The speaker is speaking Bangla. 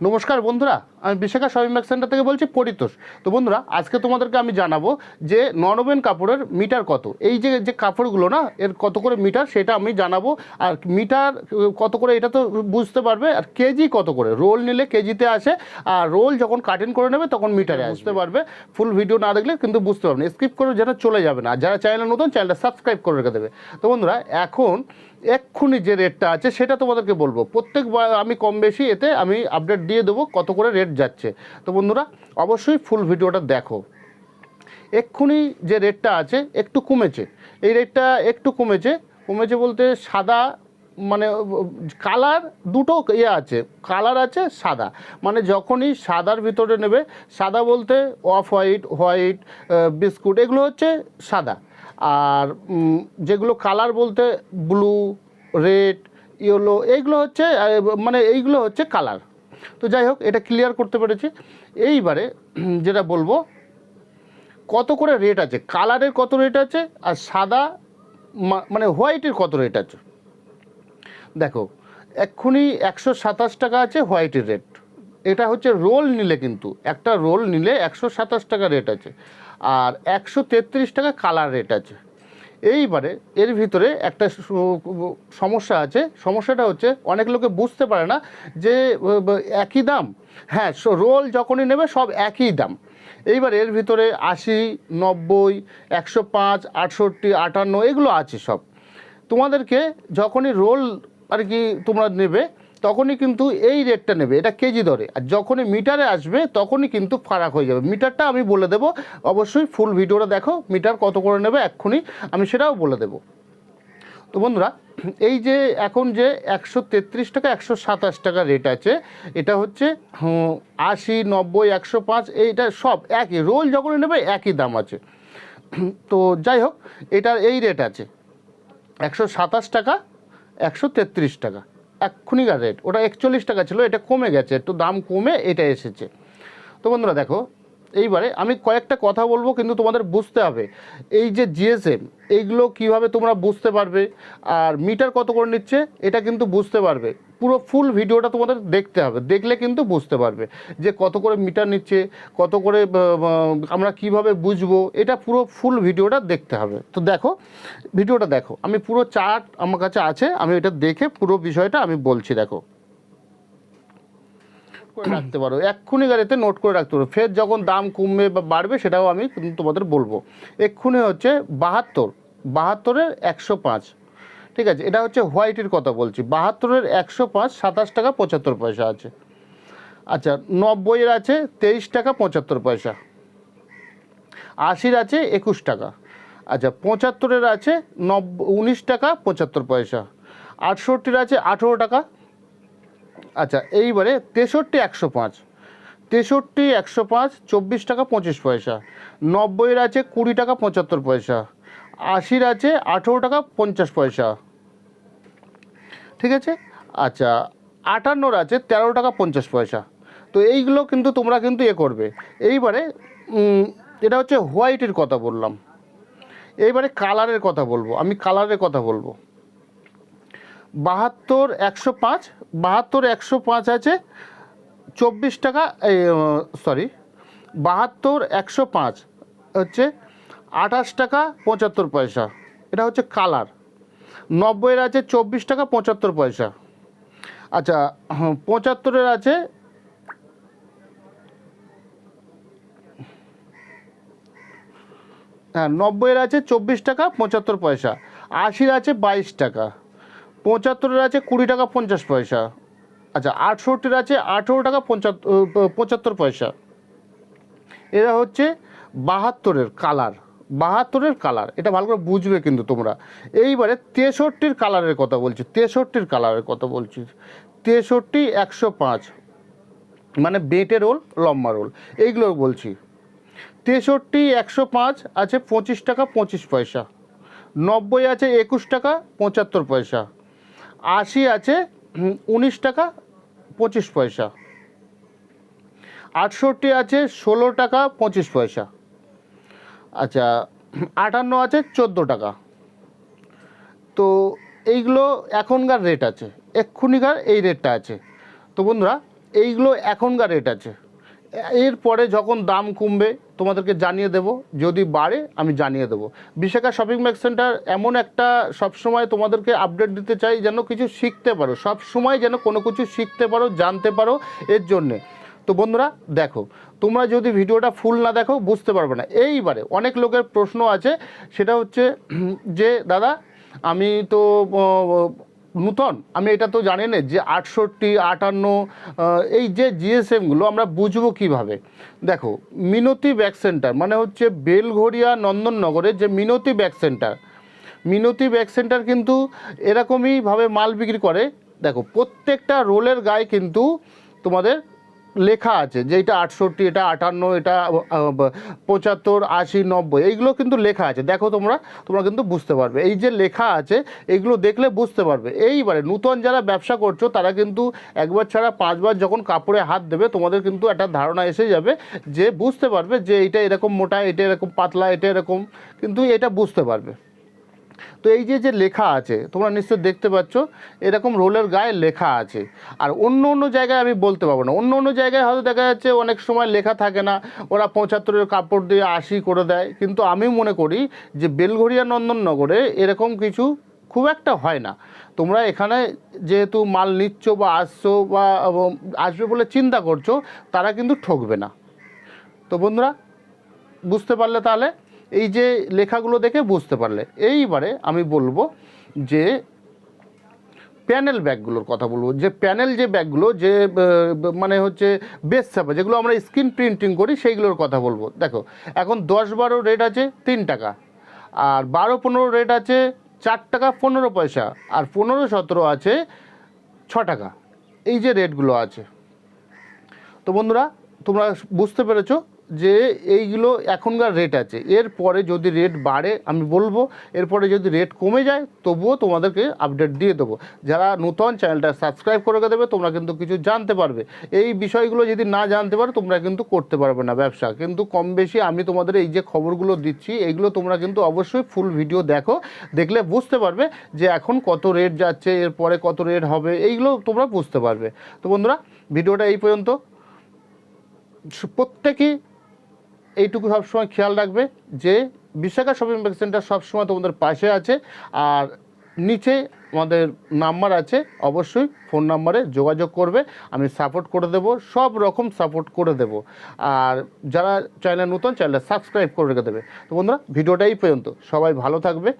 নমস্কার বন্ধুরা আমি বিশাখা শপিং ব্যাগ সেন্টার থেকে বলছি পরিতোষ। তো বন্ধুরা আজকে তোমাদেরকে আমি জানাব যে ননবেন কাপড়ের মিটার কত। এই যে যে কাপড়গুলো না এর কত করে মিটার সেটা আমি জানাব। আর মিটার কত করে এটা তো বুঝতে পারবে আর কেজি কত করে। রোল নিলে কেজিতে আসে আর রোল যখন কাটিং করে নেবে তখন মিটারে আসতে পারবে। ফুল ভিডিও না দেখলে কিন্তু বুঝতে পারবে না। স্কিপ করে যেন চলে যাবে না। আর যারা চ্যানেল নতুন চ্যানেলটা সাবস্ক্রাইব করে রেখে দেবে। তো বন্ধুরা এখন এক্ষুনি যে রেটটা আছে সেটা তোমাদেরকে বলব। প্রত্যেকবার আমি কম বেশি এতে আমি আপডেট দিয়ে দেবো কত করে রেট যাচ্ছে। তো বন্ধুরা, অবশ্যই ফুল ভিডিওটা দেখো। এক্ষুনি যে রেটটা আছে, একটু কমেছে। এই রেটটা একটু কমেছে। কমেছে বলতে সাদা মানে কালার দুটো ইয়ে আছে। কালার আছে, সাদা। মানে যখনই সাদার ভিতরে নেবে, সাদা বলতে অফ হোয়াইট হোয়াইট বিস্কুট এগুলো হচ্ছে সাদা। আর যেগুলো কালার বলতে ব্লু রেড ইয়েলো এইগুলো হচ্ছে মানে এইগুলো হচ্ছে কালার তো যাই হোক, এটা ক্লিয়ার করতে পেরেছি। এইবারে, যেটা বলব, কত করে রেট আছে? কালারের কত রেট আছে? আর সাদা মানে হোয়াইটের কত রেট আছে? দেখো, এক্ষুনি একশো সাতাশ টাকা আছে হোয়াইটের রেট এটা হচ্ছে রোল নিলে কিন্তু, একটা রোল নিলে একশো সাতাশ টাকা রেট আছে। আর একশো তেত্রিশ টাকা কালার রেট আছে। এইবারে এর ভিতরে একটা সমস্যা আছে। সমস্যাটা হচ্ছে অনেক লোকে বুঝতে পারে না যে একই দাম। হ্যাঁ রোল যখনই নেবে সব একই দাম। এইবার এর ভিতরে আশি, নব্বই, একশো পাঁচ, আটষট্টি, আটান্ন, এগুলো আছে সব। তোমাদেরকে যখনই রোল আর কি তোমরা নেবে তখনই কিন্তু এই রেটটা নেবে, এটা কেজি দরে। আর যখনই মিটারে আসবে, তখনই কিন্তু ফারাক হয়ে যাবে। মিটারটা আমি বলে দেবো, অবশ্যই ফুল ভিডিওটা দেখো, মিটার কত করে নেবে এক্ষুনি আমি সেটাও বলে দেবো। তো বন্ধুরা, এই যে এখন যে একশো তেত্রিশ টাকা, একশো সাতাশ টাকা রেট আছে, এটা হচ্ছে আশি, নব্বই, একশো পাঁচ, এইটা সব একই। রোল যখনই নেবে, একই দাম আছে। তো যাই হোক, এটার এই রেট আছে। একশো সাতাশ টাকা, একশো তেত্রিশ টাকা। এক্ষুনিকার রেট ওটা একচল্লিশ টাকা ছিল, এটা কমে গেছে একটু দাম কমে এটা এসেছে। তো বন্ধুরা দেখো, এইবারে আমি কয়েকটা কথা বলব, কিন্তু তোমাদের বুঝতে হবে। এই যে জিএসএম এইগুলো কীভাবে তোমরা বুঝতে পারবে, আর মিটার কত করে নিচ্ছে, এটা কিন্তু বুঝতে পারবে। পুরো ফুল ভিডিওটা তোমাদের দেখতে হবে। দেখলে কিন্তু বুঝতে পারবে যে কত করে মিটার নিচ্ছে, কত করে আমরা কীভাবে বুঝব, এটা পুরো ফুল ভিডিওটা দেখতে হবে। তো দেখো ভিডিওটা দেখো। আমি পুরো চার্ট আমার কাছে আছে, আমি এটা দেখে পুরো বিষয়টা আমি বলছি, দেখো। করে রাখতে পারো। এক্ষুনি গাড়িতে নোট করে রাখতে পারো। ফের যখন দাম কমবে বা বাড়বে, সেটাও আমি তোমাদের বলব। এক্ষুনি হচ্ছে বাহাত্তর। বাহাত্তরের একশো পাঁচ। ঠিক আছে, এটা হচ্ছে হোয়াইটের কথা বলছি। বাহাত্তরের একশো পাঁচ, সাতাশ টাকা পঁচাত্তর পয়সা আছে। আচ্ছা নব্বইয়ের আছে তেইশ টাকা পঁচাত্তর পয়সা। আশির আছে একুশ টাকা। আচ্ছা পঁচাত্তরের আছে নব্ব উনিশ টাকা পঁচাত্তর পয়সা। আটষট্টির আছে আঠেরো টাকা। আচ্ছা এইবারে তেষট্টি একশো পাঁচ। তেষট্টি একশো পাঁচ, চব্বিশ টাকা পঁচিশ পয়সা। নব্বইয়ের আছে কুড়ি টাকা পঁচাত্তর পয়সা। আশির আছে আঠেরো টাকা পঞ্চাশ পয়সা। ঠিক আছে? আচ্ছা আটান্নর আছে তেরো টাকা পঞ্চাশ পয়সা। তো এইগুলো কিন্তু তোমরা কিন্তু এ করবে। এইবারে এটা হচ্ছে হোয়াইটের কথা বললাম। এইবারে কালারের কথা বলব। আমি কালারের কথা বলব। বাহাত্তর একশো পাঁচ, বাহাত্তর একশো পাঁচ আছে চব্বিশ টাকা সরি বাহাত্তর একশো পাঁচ হচ্ছে আঠাশ টাকা পঁচাত্তর পয়সা। এটা হচ্ছে কালার নব্বইয়ের আছে চব্বিশ টাকা পঁচাত্তর পয়সা। আচ্ছা পঁচাত্তরের আছে হ্যাঁ নব্বইয়ের আছে চব্বিশ টাকা পঁচাত্তর পয়সা। আশির আছে বাইশ টাকা। পঁচাত্তরের আছে কুড়ি টাকা পঞ্চাশ পয়সা। আচ্ছা আটষট্টির আছে আঠেরো টাকা পঁচাত্তর পঁচাত্তর পয়সা। এরা হচ্ছে বাহাত্তরের কালার। বাহাত্তরের কালার এটা ভালো করে বুঝবে কিন্তু তোমরা। এইবারে তেষট্টির কালারের কথা বলছি। তেষট্টির কালারের কথা বলছি। তেষট্টি একশো পাঁচ। মানে বেটে রোল, লম্বা রোল। এইগুলো বলছি। তেষট্টি একশো পাঁচ আছে পঁচিশ টাকা পঁচিশ পয়সা। নব্বই আছে একুশ টাকা পঁচাত্তর পয়সা। আশি আছে উনিশ টাকা পঁচিশ পয়সা। আটষট্টি আছে ষোলো টাকা পঁচিশ পয়সা। আচ্ছা আটান্ন আছে, চোদ্দ টাকা। তো এইগুলো এখনকার রেট আছে। এক্ষুনিকার এই রেটটা আছে। তো বন্ধুরা, এইগুলো এখনকার রেট আছে। এরপরে যখন দাম কমবে, তোমাদেরকে জানিয়ে দেব। যদি বাড়ে, আমি জানিয়ে দেবো। বিশাখা শপিং ম্যাক সেন্টার এমন একটা সবসময় তোমাদেরকে আপডেট দিতে চাই, যেন কিছু শিখতে পারো। সব সময় যেন কোনো কিছু শিখতে পারো, জানতে পারো এর জন্যে। তো বন্ধুরা, দেখো তোমরা যদি ভিডিওটা ফুল না দেখো, বুঝতে পারবে না। এইবারে অনেক লোকের প্রশ্ন আছে, সেটা হচ্ছে, যে দাদা, আমি তো নূতন, আমি এটা তো জানি না, যে আটষট্টি, আটান্ন এই যে জিএসএমগুলো আমরা বুঝব কীভাবে? দেখো, মিনতি ব্যাক সেন্টার মানে হচ্ছে বেলঘড়িয়া নন্দননগরের যে Minati bag centre. Minati bag centre কিন্তু এরকমইভাবে মাল বিক্রি করে। দেখো, প্রত্যেকটা রোলের গায়ে কিন্তু তোমাদের লেখা আছে, যে এটা আটষট্টি, এটা আটান্ন, এটা পঁচাত্তর, আশি, নব্বই, এইগুলো কিন্তু লেখা আছে। দেখো তোমরা তোমরা কিন্তু বুঝতে পারবে। এই যে লেখা আছে, এইগুলো দেখলে বুঝতে পারবে। এইবারে নূতন যারা ব্যবসা করছ, তারা কিন্তু একবার ছাড়া পাঁচবার যখন কাপড়ে হাত দেবে, তোমাদের কিন্তু একটা ধারণা এসে যাবে যে বুঝতে পারবে যে এটা এরকম মোটা, এটা এরকম পাতলা, এটা এরকম, কিন্তু এটা বুঝতে পারবে। তো এই যে যে লেখা আছে, তোমরা নিশ্চয় দেখতে পাচ্ছ, এরকম রোলের গায়ে লেখা আছে। আর অন্য অন্য জায়গায় আমি বলতে পারব না। অন্য অন্য জায়গায় হয়তো দেখা যাচ্ছে অনেক সময় লেখা থাকে না, ওরা পঁচাত্তরের কাপড় দিয়ে আশি করে দেয়। কিন্তু আমি মনে করি যে বেলঘরিয়া নন্দননগরে এরকম কিছু খুব একটা হয় না। তোমরা এখানে যেহেতু মাল নিচ্ছ বা আসছো বা আসবে বলে চিন্তা করছ, তারা কিন্তু ঠকবে না। তো বন্ধুরা, বুঝতে পারলে তাহলে? এই যে লেখাগুলো দেখে বুঝতে পারলে। এইবারে আমি বলব যে প্যানেল ব্যাগগুলোর কথা বলব। যে প্যানেল যে ব্যাগগুলো, যে মানে হচ্ছে বেস ছাপা, যেগুলো আমরা স্ক্রিন প্রিন্টিং করি, সেইগুলোর কথা বলব। দেখো, এখন দশ বারো রেট আছে তিন টাকা, আর বারো পনেরো রেট আছে চার টাকা পনেরো পয়সা, আর পনেরো সতেরো আছে ছ টাকা। এই যে রেটগুলো আছে। তো বন্ধুরা, তোমরা বুঝতে পেরেছ যে এইগুলো এখনকার রেট আছে। এরপরে যদি রেট বাড়ে, আমি বলব, এরপরে যদি রেট কমে যায়, তবুও তোমাদেরকে আপডেট দিয়ে দেবো। যারা নতুন চ্যানেলটা সাবস্ক্রাইব করে দেবে, তোমরা কিন্তু কিছু জানতে পারবে। এই বিষয়গুলো যদি না জানতে পারো, তোমরা কিন্তু করতে পারবে না ব্যবসা। কিন্তু কম বেশি আমি তোমাদের এই যে খবরগুলো দিচ্ছি এইগুলো তোমরা কিন্তু অবশ্যই ফুল ভিডিও দেখো। দেখলে বুঝতে পারবে যে এখন কত রেট যাচ্ছে, এরপরে কত রেট হবে, এইগুলো তোমরা বুঝতে পারবে। তো বন্ধুরা ভিডিওটা এই পর্যন্ত। প্রত্যেকেই এইটুকু সবসময় খেয়াল রাখবে যে বিশাখা শপিং ব্যাগ সেন্টার সবসময় তোমাদের পাশে আছে। আর নিচে আমাদের নাম্বার আছে, অবশ্যই ফোন নাম্বারে যোগাযোগ করবে, আমি সাপোর্ট করে দেব, সব রকম সাপোর্ট করে দেব। আর যারা চ্যানেল নতুন চ্যানেলটা সাবস্ক্রাইব করে রেখে দেবে। তো বন্ধুরা ভিডিওটাই পর্যন্ত। সবাই ভালো থাকবে।